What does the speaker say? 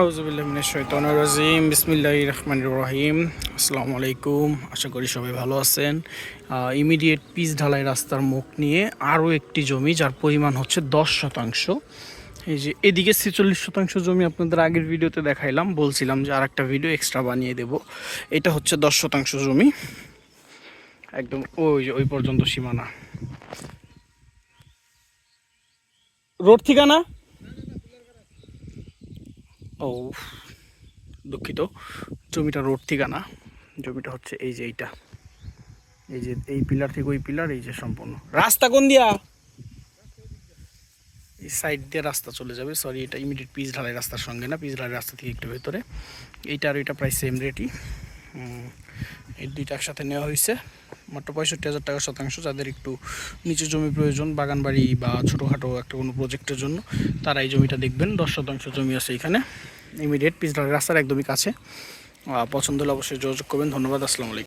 আউজুবিল্লাহিমিনাশাইতানির বিসমিল্লাহ রহমান রহিম। আসসালামু আলাইকুম। আশা করি সবাই ভালো আছেন। ইমিডিয়েট পিচ ঢালাই রাস্তার মুখ নিয়ে আরও একটি জমি, যার পরিমাণ হচ্ছে দশ শতাংশ। এই যে এদিকে ছেচল্লিশ শতাংশ জমি আপনাদের আগের ভিডিওতে দেখাইলাম। বলছিলাম যে আর একটা ভিডিও এক্সট্রা বানিয়ে দেব। এটা হচ্ছে দশ শতাংশ জমি। একদম ওই যে, ওই পর্যন্ত সীমানা। রোড ঠিকানা? ও, দুঃখিত। জমিটা রোড ঠিকানা। জমিটা হচ্ছে এই যে এইটা। এই যে এই পিলার থেকে ওই পিলার, এই যে সম্পূর্ণ। রাস্তা কোন দিয়া? এই সাইড দিয়ে রাস্তা চলে যাবে। সরি এটা ইমিডিয়েট পিচ ঢালাই রাস্তার সঙ্গে না, পিচ ঢালাই রাস্তা থেকে একটু ভেতরে। এইটা আর এটা প্রায় সেম রেটই এই দুইটা একসাথে নেওয়া হয়েছে। মাত্র পঁয়ষট্টি হাজার টাকা শতাংশ যাদের একটু নিচু জমি প্রয়োজন বাগান বাড়ি বা ছোটোখাটো একটা কোনো প্রজেক্টের জন্য, তারা এই জমিটা দেখবেন। দশ শতাংশ জমি আছে এখানে ইমিডিয়েট পিচ রাস্তার একদমই কাছে। পছন্দ হলে অবশ্যই যোগাযোগ করবেন। ধন্যবাদ, আসসালামু আলাইকুম।